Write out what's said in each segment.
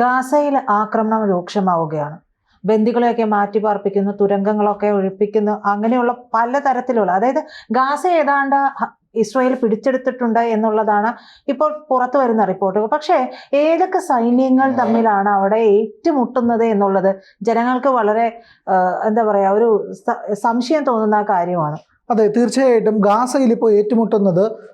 ഗാസയിൽ ആക്രമണം രൂക്ഷമാവുകയാണ്. ബന്ദികളെയൊക്കെ മാറ്റി പാർപ്പിക്കുന്നു തുരങ്കങ്ങളൊക്കെ ഒഴിപ്പിക്കുന്നു അങ്ങനെയുള്ള പലതരത്തിലുള്ള അതായത് ഗാസ ഏതാണ്ട് ഇസ്രയേൽ പിടിച്ചെടുത്തിട്ടുണ്ട് എന്നുള്ളതാണ് ഇപ്പോൾ പുറത്തു വരുന്ന റിപ്പോർട്ടുകൾ. പക്ഷേ ഏതൊക്കെ സൈന്യങ്ങൾ തമ്മിലാണ് അവിടെ ഏറ്റുമുട്ടുന്നത് എന്നുള്ളത് ജനങ്ങൾക്ക് വളരെ എന്താ പറയുക ഒരു സംശയം തോന്നുന്ന കാര്യമാണ്. അതെ തീർച്ചയായിട്ടും ഗാസയിൽ ഇപ്പോൾ ഏറ്റുമുട്ടുന്നത്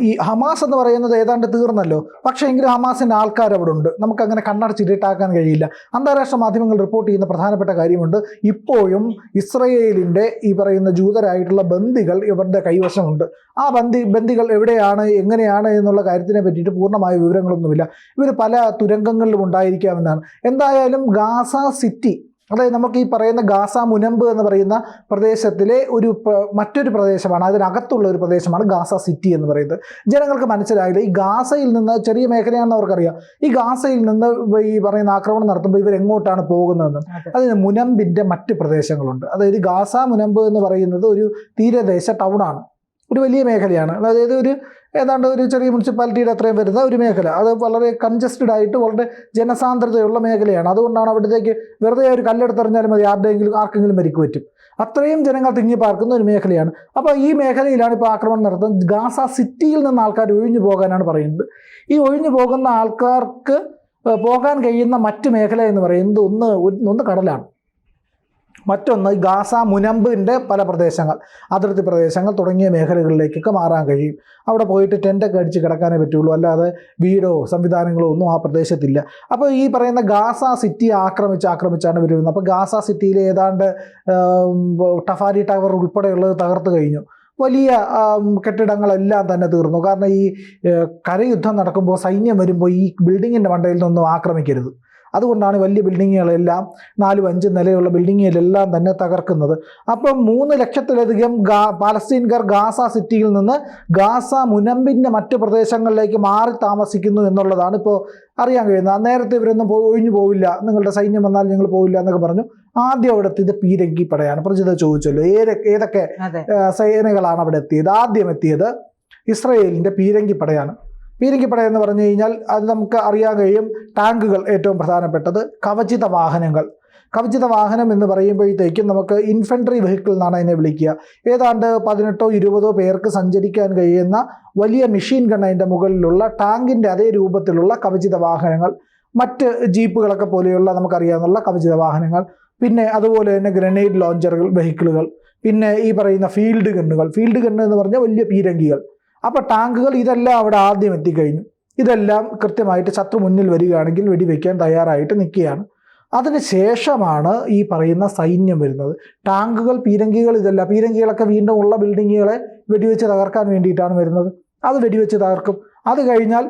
ഈ ഹമാസ് എന്ന് പറയുന്നത് ഏതാണ്ട് തീർന്നല്ലോ. പക്ഷേ എങ്കിലും ഹമാസിന്റെ ആൾക്കാർ അവിടെ ഉണ്ട്. നമുക്കങ്ങനെ കണ്ണടച്ചിട്ടാക്കാൻ കഴിയില്ല. അന്താരാഷ്ട്ര മാധ്യമങ്ങൾ റിപ്പോർട്ട് ചെയ്യുന്ന പ്രധാനപ്പെട്ട കാര്യമുണ്ട്. ഇപ്പോഴും ഇസ്രയേലിന്റെ ഈ പറയുന്ന ജൂതരായിട്ടുള്ള ബന്ദികൾ ഇവരുടെ കൈവശമുണ്ട്. ആ ബന്ദി ബന്ദികൾ എവിടെയാണ് എങ്ങനെയാണ് എന്നുള്ള കാര്യത്തിനെ പറ്റിയിട്ട് പൂർണമായ വിവരങ്ങളൊന്നുമില്ല. ഇവർ പല തുരങ്കങ്ങളിലും ഉണ്ടായിരിക്കാമെന്നാണ്. എന്തായാലും ഗാസ സിറ്റി അതായത് നമുക്ക് ഈ പറയുന്ന ഗാസ മുനമ്പ് എന്ന് പറയുന്ന പ്രദേശത്തിലെ ഒരു മറ്റൊരു പ്രദേശമാണ്. അതിനകത്തുള്ള ഒരു പ്രദേശമാണ് ഗാസ സിറ്റി എന്ന് പറയുന്നത്. ജനങ്ങൾക്ക് മനസ്സിലായില്ല? ഈ ഗാസയിൽ നിന്ന് ചെറിയ മേഖലയാണെന്ന് അവർക്കറിയാം. ഈ ഗാസയിൽ നിന്ന് ഈ പറയുന്ന ആക്രമണം നടത്തുമ്പോൾ ഇവർ എങ്ങോട്ടാണ് പോകുന്നതെന്ന് അതെ. അതിന് മുനമ്പിന്റെ മറ്റ് പ്രദേശങ്ങളുണ്ട്. അതായത് ഗാസ മുനമ്പ് എന്ന് പറയുന്നത് ഒരു തീരദേശ ടൗണാണ് ഒരു വലിയ മേഖലയാണ്. അതായത് ഒരു ഏതാണ്ട് ഒരു ചെറിയ മുനിസിപ്പാലിറ്റിയുടെ അത്രയും വരുന്ന ഒരു മേഖല. അത് വളരെ കൺജസ്റ്റഡ് ആയിട്ട് വളരെ ജനസാന്ദ്രതയുള്ള മേഖലയാണ്. അതുകൊണ്ടാണ് അവിടത്തേക്ക് വെറുതെ ഒരു കല്ലെടുത്തെറിഞ്ഞാലും മതി ആരുടെയെങ്കിലും ആർക്കെങ്കിലും മരിക്കു പറ്റും അത്രയും ജനങ്ങൾ തിങ്ങി പാർക്കുന്ന ഒരു മേഖലയാണ്. അപ്പോൾ ഈ മേഖലയിലാണ് ഇപ്പോൾ ആക്രമണം നടത്തുന്നത്. ഗാസ സിറ്റിയിൽ നിന്ന് ആൾക്കാർ ഒഴിഞ്ഞു പോകാനാണ് പറയുന്നത്. ഈ ഒഴിഞ്ഞു പോകുന്ന ആൾക്കാർക്ക് പോകാൻ കഴിയുന്ന മറ്റ് മേഖല എന്ന് പറയുന്നത് ഒന്ന് ഒന്ന് കടലാണ്. മറ്റൊന്ന് ഗാസ മുനമ്പിന്റെ പല പ്രദേശങ്ങൾ അതിർത്തി പ്രദേശങ്ങൾ തുടങ്ങിയ മേഖലകളിലേക്കൊക്കെ മാറാൻ കഴിയും. അവിടെ പോയിട്ട് ടെന്റൊക്കെ അടിച്ച് കിടക്കാനേ പറ്റുള്ളൂ. അല്ലാതെ വീടോ സംവിധാനങ്ങളോ ഒന്നും ആ പ്രദേശത്തില്ല. അപ്പോൾ ഈ പറയുന്ന ഗാസ സിറ്റി ആക്രമിച്ച് ആക്രമിച്ചാണ് വരുന്നത് അപ്പോൾ ഗാസ സിറ്റിയിൽ ഏതാണ്ട് ടഫാരി ടവർ ഉൾപ്പെടെയുള്ളത് തകർത്ത് കഴിഞ്ഞു. വലിയ കെട്ടിടങ്ങളെല്ലാം തന്നെ തീർന്നു. കാരണം ഈ കരയുദ്ധം നടക്കുമ്പോൾ സൈന്യം വരുമ്പോൾ ഈ ബിൽഡിങ്ങിന്റെ മണ്ടയിൽ നിന്നൊന്നും ആക്രമിക്കരുത്. അതുകൊണ്ടാണ് വലിയ ബിൽഡിങ്ങുകളെല്ലാം നാലും അഞ്ചും നിലയുള്ള ബിൽഡിങ്ങുകളെല്ലാം തന്നെ തകർക്കുന്നത്. അപ്പം മൂന്ന് ലക്ഷത്തിലധികം ഗാ പാലസ്തീൻകാർ ഗാസ സിറ്റിയിൽ നിന്ന് ഗാസ മുനമ്പിന്റെ മറ്റ് പ്രദേശങ്ങളിലേക്ക് മാറി താമസിക്കുന്നു എന്നുള്ളതാണ് ഇപ്പോൾ അറിയാൻ കഴിയുന്നത്. നേരത്തെ ഇവരൊന്നും പോയി ഒഴിഞ്ഞു പോവില്ല. നിങ്ങളുടെ സൈന്യം വന്നാൽ ഞങ്ങൾ പോവില്ല എന്നൊക്കെ പറഞ്ഞു. ആദ്യം അവിടെ എത്തിയത് പീരങ്കി പടയാണ് പ്രജിത ചോദിച്ചല്ലോ ഏത് ഏതൊക്കെ സേനകളാണ് അവിടെ എത്തിയത്? ആദ്യം എത്തിയത് ഇസ്രയേലിന്റെ പീരങ്കിപ്പടയാണ് പീരങ്കിപ്പട എന്ന് പറഞ്ഞു കഴിഞ്ഞാൽ അത് നമുക്ക് അറിയാൻ കഴിയും ടാങ്കുകൾ ഏറ്റവും പ്രധാനപ്പെട്ടത് കവചിത വാഹനങ്ങൾ. കവചിത വാഹനം എന്ന് പറയുമ്പോഴത്തേക്കും നമുക്ക് ഇൻഫൻട്രി വെഹിക്കിൾ എന്നാണ് അതിനെ വിളിക്കുക. ഏതാണ്ട് പതിനെട്ടോ ഇരുപതോ പേർക്ക് സഞ്ചരിക്കാൻ കഴിയുന്ന വലിയ മെഷീൻ ഗൺ അതിന്റെ മുകളിലുള്ള ടാങ്കിന്റെ അതേ രൂപത്തിലുള്ള കവചിത വാഹനങ്ങൾ. മറ്റ് ജീപ്പുകളൊക്കെ പോലെയുള്ള നമുക്കറിയാവുന്ന കവചിത വാഹനങ്ങൾ. പിന്നെ അതുപോലെ തന്നെ ഗ്രനേഡ് ലോഞ്ചറുകൾ വെഹിക്കിളുകൾ പിന്നെ ഈ പറയുന്ന ഫീൽഡ് ഗണ്ണുകൾ ഫീൽഡ് ഗണ്ണ് എന്ന് പറഞ്ഞാൽ വലിയ പീരങ്കികൾ. അപ്പോൾ ടാങ്കുകൾ ഇതെല്ലാം അവിടെ ആദ്യം എത്തിക്കഴിഞ്ഞു. ഇതെല്ലാം കൃത്യമായിട്ട് ശത്രു മുന്നിൽ വരികയാണെങ്കിൽ വെടിവെക്കാൻ തയ്യാറായിട്ട് നിൽക്കുകയാണ്. അതിന് ശേഷമാണ് ഈ പറയുന്ന സൈന്യം വരുന്നത്. ടാങ്കുകൾ പീരങ്കികൾ ഇതല്ല പീരങ്കികളൊക്കെ വീണ്ടും ഉള്ള ബിൽഡിങ്ങുകളെ വെടിവെച്ച് തകർക്കാൻ വേണ്ടിയിട്ടാണ് വരുന്നത്. അത് വെടിവെച്ച് തകർക്കും. അത് കഴിഞ്ഞാൽ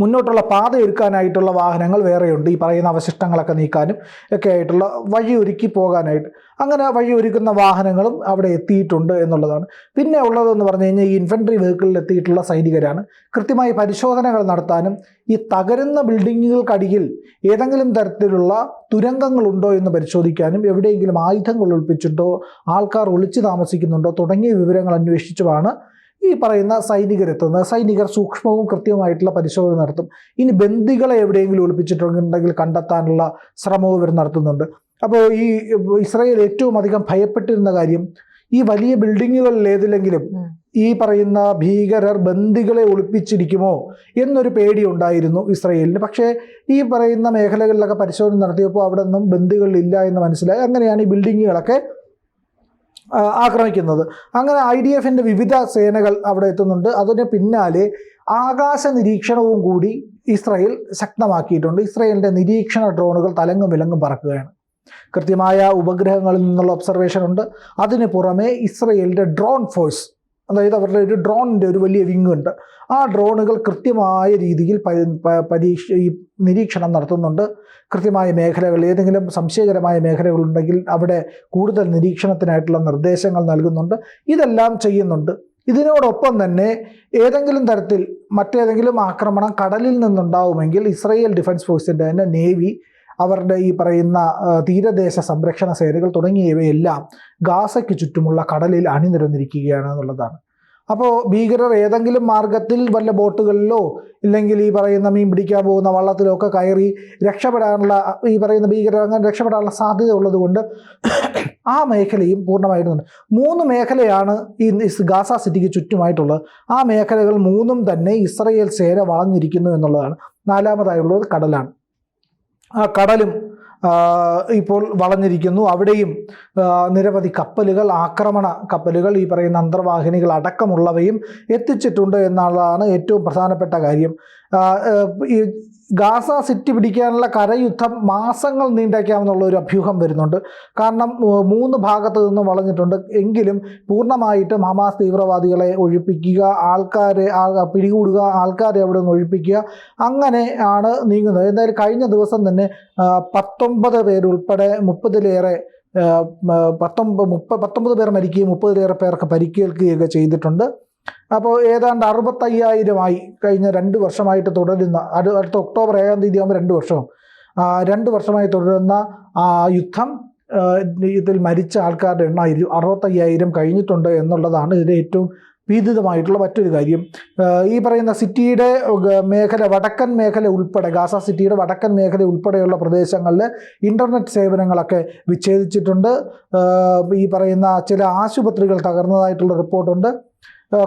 മുന്നോട്ടുള്ള പാത ഒരുക്കാനായിട്ടുള്ള വാഹനങ്ങൾ വേറെയുണ്ട്. ഈ പറയുന്ന അവശിഷ്ടങ്ങളൊക്കെ നീക്കാനും ഒക്കെ ആയിട്ടുള്ള വഴി ഒരുക്കി പോകാനായിട്ട്. അങ്ങനെ വഴി ഒരുക്കുന്ന വാഹനങ്ങളും അവിടെ എത്തിയിട്ടുണ്ട് എന്നുള്ളതാണ്. പിന്നെ ഉള്ളതെന്ന് പറഞ്ഞു കഴിഞ്ഞാൽ ഈ ഇൻഫൻട്രി വെഹിക്കിളിൽ എത്തിയിട്ടുള്ള സൈനികരാണ്. കൃത്യമായി പരിശോധനകൾ നടത്താനും ഈ തകരുന്ന ബിൽഡിങ്ങുകൾക്കടിയിൽ ഏതെങ്കിലും തരത്തിലുള്ള തുരങ്കങ്ങളുണ്ടോ എന്ന് പരിശോധിക്കാനും എവിടെയെങ്കിലും ആയുധങ്ങൾ ഒളിപ്പിച്ചിട്ടോ ആൾക്കാർ ഒളിച്ചു താമസിക്കുന്നുണ്ടോ തുടങ്ങിയ വിവരങ്ങൾ അന്വേഷിച്ചുമാണ് ഈ പറയുന്ന സൈനികരെത്തുന്നത് സൈനികർ സൂക്ഷ്മവും കൃത്യവുമായിട്ടുള്ള പരിശോധന നടത്തും. ഇനി ബന്ദികളെ എവിടെയെങ്കിലും ഒളിപ്പിച്ചിട്ടുണ്ടെങ്കിൽ കണ്ടെത്താനുള്ള ശ്രമവും ഇവർ നടത്തുന്നുണ്ട്. അപ്പോൾ ഈ ഇസ്രായേൽ ഏറ്റവും അധികം ഭയപ്പെട്ടിരുന്ന കാര്യം ഈ വലിയ ബിൽഡിങ്ങുകളിൽ ഏതിലെങ്കിലും ഈ പറയുന്ന ഭീകരർ ബന്ദികളെ ഒളിപ്പിച്ചിരിക്കുമോ എന്നൊരു പേടി ഉണ്ടായിരുന്നു ഇസ്രയേലിന്. പക്ഷേ ഈ പറയുന്ന മേഖലകളിലൊക്കെ പരിശോധന നടത്തിയപ്പോൾ അവിടെ നിന്നും ബന്ദികളില്ല എന്ന് മനസ്സിലായി. അങ്ങനെയാണ് ഈ ബിൽഡിങ്ങുകളൊക്കെ ആക്രമിക്കുന്നത്. അങ്ങനെ ഐ ഡി എഫിന്റെ വിവിധ സേനകൾ അവിടെ എത്തുന്നുണ്ട്. അതിന് പിന്നാലെ ആകാശ നിരീക്ഷണവും കൂടി ഇസ്രയേൽ ശക്തമാക്കിയിട്ടുണ്ട്. ഇസ്രയേലിന്റെ നിരീക്ഷണ ഡ്രോണുകൾ തലങ്ങും വിലങ്ങും പറക്കുകയാണ്. കൃത്യമായ ഉപഗ്രഹങ്ങളിൽ നിന്നുള്ള ഒബ്സർവേഷൻ ഉണ്ട്. അതിന് പുറമെ ഇസ്രയേലിന്റെ ഡ്രോൺ ഫോഴ്സ് അതായത് അവരുടെ ഒരു ഡ്രോണിന്റെ ഒരു വലിയ വിങ് ഉണ്ട്. ആ ഡ്രോണുകൾ കൃത്യമായ രീതിയിൽ പരീക്ഷ ഈ നിരീക്ഷണം നടത്തുന്നുണ്ട്. കൃത്യമായ മേഖലകൾ ഏതെങ്കിലും സംശയകരമായ മേഖലകളുണ്ടെങ്കിൽ അവിടെ കൂടുതൽ നിരീക്ഷണത്തിനായിട്ടുള്ള നിർദ്ദേശങ്ങൾ നൽകുന്നുണ്ട്. ഇതെല്ലാം ചെയ്യുന്നുണ്ട്. ഇതിനോടൊപ്പം തന്നെ ഏതെങ്കിലും തരത്തിൽ മറ്റേതെങ്കിലും ആക്രമണം കടലിൽ നിന്നുണ്ടാവുമെങ്കിൽ ഇസ്രയേൽ ഡിഫൻസ് ഫോഴ്സിന്റെ തന്നെ നേവി അവരുടെ ഈ പറയുന്ന തീരദേശ സംരക്ഷണ സേനകൾ തുടങ്ങിയവയെല്ലാം ഗാസയ്ക്ക് ചുറ്റുമുള്ള കടലിൽ അണിനിരന്നിരിക്കുകയാണ് എന്നുള്ളതാണ്. അപ്പോൾ ഭീകരർ ഏതെങ്കിലും മാർഗത്തിൽ വല്ല ബോട്ടുകളിലോ ഇല്ലെങ്കിൽ ഈ പറയുന്ന മീൻ പിടിക്കാൻ പോകുന്ന വള്ളത്തിലോ ഒക്കെ കയറി രക്ഷപ്പെടാനുള്ള ഈ പറയുന്ന ഭീകരർ അങ്ങനെ രക്ഷപ്പെടാനുള്ള സാധ്യത ഉള്ളതുകൊണ്ട് ആ മേഖലയും പൂർണമായിട്ടുണ്ട് മൂന്ന് മേഖലയാണ് ഈ ഗാസ സിറ്റിക്ക് ചുറ്റുമായിട്ടുള്ളത്. ആ മേഖലകൾ മൂന്നും തന്നെ ഇസ്രയേൽ സേന വളഞ്ഞിരിക്കുന്നു എന്നുള്ളതാണ്. നാലാമതായുള്ളത് കടലാണ്. ആ കടലും ഇപ്പോൾ വളഞ്ഞിരിക്കുന്നു. അവിടെയും നിരവധി കപ്പലുകൾ ആക്രമണ കപ്പലുകൾ ഈ പറയുന്ന അന്തർവാഹിനികൾ അടക്കമുള്ളവയും എത്തിച്ചിട്ടുണ്ട് എന്നുള്ളതാണ് ഏറ്റവും പ്രധാനപ്പെട്ട കാര്യം. ഈ ഗാസ സിറ്റി പിടിക്കാനുള്ള കരയുദ്ധം മാസങ്ങൾ നീണ്ടേക്കാമെന്നുള്ള ഒരു അഭ്യൂഹം വരുന്നുണ്ട്. കാരണം മൂന്ന് ഭാഗത്ത് നിന്നും വളഞ്ഞിട്ടുണ്ട്. എങ്കിലും പൂർണമായിട്ടും ഹമാസ് തീവ്രവാദികളെ ഒഴിപ്പിക്കുക ആൾക്കാരെ പിടികൂടുക ആൾക്കാരെ അവിടെ നിന്ന് ഒഴിപ്പിക്കുക അങ്ങനെ ആണ് നീങ്ങുന്നത്. എന്തായാലും കഴിഞ്ഞ ദിവസം തന്നെ ആ, പത്തൊമ്പത് പേരുൾപ്പെടെ മുപ്പതിലേറെ പത്തൊമ്പത് മുപ്പ പത്തൊമ്പത് പേർ മരിക്കുകയും മുപ്പതിലേറെ പേർക്ക് പരിക്കേൽക്കുകയൊക്കെ ചെയ്തിട്ടുണ്ട്. അപ്പോൾ ഏതാണ്ട് അറുപത്തയ്യായിരമായി കഴിഞ്ഞ രണ്ട് വർഷമായിട്ട് തുടരുന്ന അടുത്ത ഒക്ടോബർ ഏഴാം തീയതി ആകുമ്പോൾ രണ്ട് വർഷം രണ്ട് വർഷമായി തുടരുന്ന ആ യുദ്ധം ഇതിൽ മരിച്ച ആൾക്കാരുടെ എണ്ണം അറുപത്തയ്യായിരം കഴിഞ്ഞിട്ടുണ്ട് എന്നുള്ളതാണ് ഇതിന്റെ ഏറ്റവും ഭീതിതമായിട്ടുള്ള മറ്റൊരു കാര്യം. ഈ പറയുന്ന സിറ്റിയുടെ മേഖല വടക്കൻ മേഖല ഉൾപ്പെടെ ഗാസ സിറ്റിയുടെ വടക്കൻ മേഖല ഉൾപ്പെടെയുള്ള പ്രദേശങ്ങളിൽ ഇന്റർനെറ്റ് സേവനങ്ങളൊക്കെ വിച്ഛേദിച്ചിട്ടുണ്ട്. ഈ പറയുന്ന ചില ആശുപത്രികൾ തകർന്നതായിട്ടുള്ള റിപ്പോർട്ടുണ്ട്.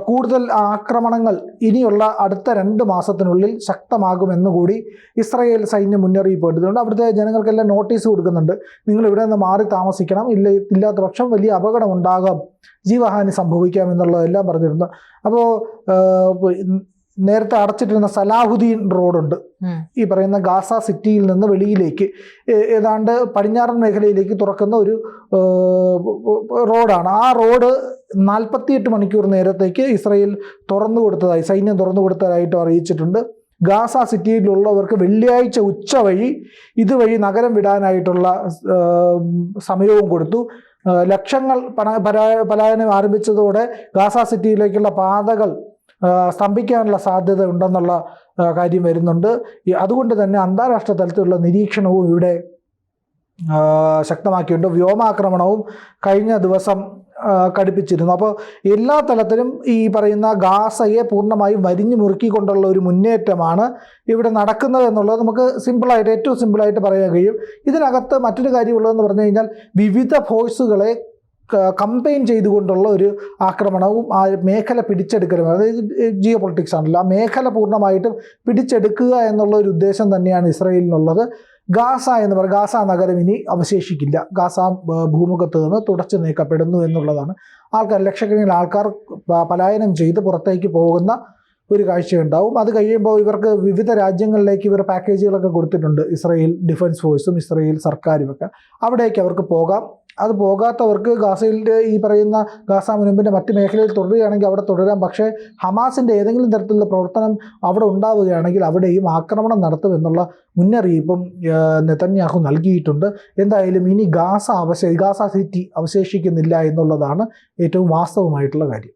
കൂടുതൽ ആക്രമണങ്ങൾ ഇനിയുള്ള അടുത്ത രണ്ട് മാസത്തിനുള്ളിൽ ശക്തമാകുമെന്നുകൂടി ഇസ്രായേൽ സൈന്യം മുന്നറിയിപ്പ് എടുത്തിട്ടുണ്ട് അവിടുത്തെ ജനങ്ങൾക്കെല്ലാം നോട്ടീസ് കൊടുക്കുന്നുണ്ട്. നിങ്ങൾ ഇവിടെ നിന്ന് മാറി താമസിക്കണം. ഇല്ല ഇല്ലാത്ത പക്ഷം വലിയ അപകടം ഉണ്ടാകാം ജീവഹാനി സംഭവിക്കാം എന്നുള്ളതെല്ലാം പറഞ്ഞിരുന്നു. അപ്പോൾ നേരത്തെ അടച്ചിട്ടിരുന്ന സലാഹുദ്ദീൻ റോഡുണ്ട്. ഈ പറയുന്ന ഗാസ സിറ്റിയിൽ നിന്ന് വെളിയിലേക്ക് ഏതാണ്ട് പടിഞ്ഞാറൻ മേഖലയിലേക്ക് തുറക്കുന്ന ഒരു റോഡാണ്. ആ റോഡ് നാൽപ്പത്തിയെട്ട് മണിക്കൂർ നേരത്തേക്ക് ഇസ്രയേൽ തുറന്നു കൊടുത്തതായി സൈന്യം തുറന്നു കൊടുത്തതായിട്ടും അറിയിച്ചിട്ടുണ്ട്. ഗാസ സിറ്റിയിലുള്ളവർക്ക് വെള്ളിയാഴ്ച ഉച്ച വഴി ഇതുവഴി നഗരം വിടാനായിട്ടുള്ള സമയവും കൊടുത്തു. ലക്ഷങ്ങൾ പണ പലായനം ആരംഭിച്ചതോടെ ഗാസ സിറ്റിയിലേക്കുള്ള പാതകൾ സ്തംഭിക്കാനുള്ള സാധ്യത ഉണ്ടെന്നുള്ള കാര്യം വരുന്നുണ്ട്. അതുകൊണ്ട് തന്നെ അന്താരാഷ്ട്ര തലത്തിലുള്ള നിരീക്ഷണവും ഇവിടെ ശക്തമാക്കിയിട്ടുണ്ട്. വ്യോമാക്രമണവും കഴിഞ്ഞ ദിവസം കടുപ്പിച്ചിരുന്നു അപ്പോൾ എല്ലാ തലത്തിലും ഈ പറയുന്ന ഗാസയെ പൂർണമായും വരിഞ്ഞു മുറുക്കിക്കൊണ്ടുള്ള ഒരു മുന്നേറ്റമാണ് ഇവിടെ നടക്കുന്നത് എന്നുള്ളത് നമുക്ക് സിമ്പിളായിട്ട് ഏറ്റവും സിമ്പിളായിട്ട് പറയാൻ കഴിയും. ഇതിനകത്ത് മറ്റൊരു കാര്യമുള്ളതെന്ന് പറഞ്ഞു കഴിഞ്ഞാൽ വിവിധ ഫോഴ്സുകളെ കമ്പയിൻ ചെയ്തുകൊണ്ടുള്ള ഒരു ആക്രമണവും ആ മേഖല പിടിച്ചെടുക്കലും അതായത് ജിയോ പൊളിറ്റിക്സ് ആണല്ലോ ആ മേഖല പൂർണമായിട്ടും പിടിച്ചെടുക്കുക എന്നുള്ള ഒരു ഉദ്ദേശം തന്നെയാണ് ഇസ്രയേലിനുള്ളത്. ഗാസ എന്ന് പറയുക ഗാസ നഗരം ഇനി അവശേഷിക്കില്ല. ഗാസ ഭൂമുഖത്ത് നിന്ന് തുടച്ചു നീക്കപ്പെടുന്നു എന്നുള്ളതാണ്. ആൾക്കാർ ലക്ഷക്കണക്കിന് ആൾക്കാർ പലായനം ചെയ്ത് പുറത്തേക്ക് പോകുന്ന ഒരു കാഴ്ചയുണ്ടാവും. അത് കഴിയുമ്പോൾ ഇവർക്ക് വിവിധ രാജ്യങ്ങളിലേക്ക് ഇവർ പാക്കേജുകളൊക്കെ കൊടുത്തിട്ടുണ്ട്. ഇസ്രയേൽ ഡിഫൻസ് ഫോഴ്സും ഇസ്രയേൽ സർക്കാരും ഒക്കെ അവിടേക്ക് അവർക്ക് പോകാം. അത് പോകാത്തവർക്ക് ഗാസയിലെ ഈ പറയുന്ന ഗാസ മുനമ്പിന്റെ മറ്റ് മേഖലയിൽ തുടരുകയാണെങ്കിൽ അവിടെ തുടരാം. പക്ഷേ ഹമാസിന്റെ ഏതെങ്കിലും തരത്തിലുള്ള പ്രവർത്തനം അവിടെ ഉണ്ടാവുകയാണെങ്കിൽ അവിടെയും ആക്രമണം നടത്തുമെന്നുള്ള മുന്നറിയിപ്പും നെതന്യാഹു നൽകിയിട്ടുണ്ട്. എന്തായാലും ഇനി ഗാസ അവശേ ഗാസ സിറ്റി അവശേഷിക്കുന്നില്ല എന്നുള്ളതാണ് ഏറ്റവും വാസ്തവമായിട്ടുള്ള കാര്യം.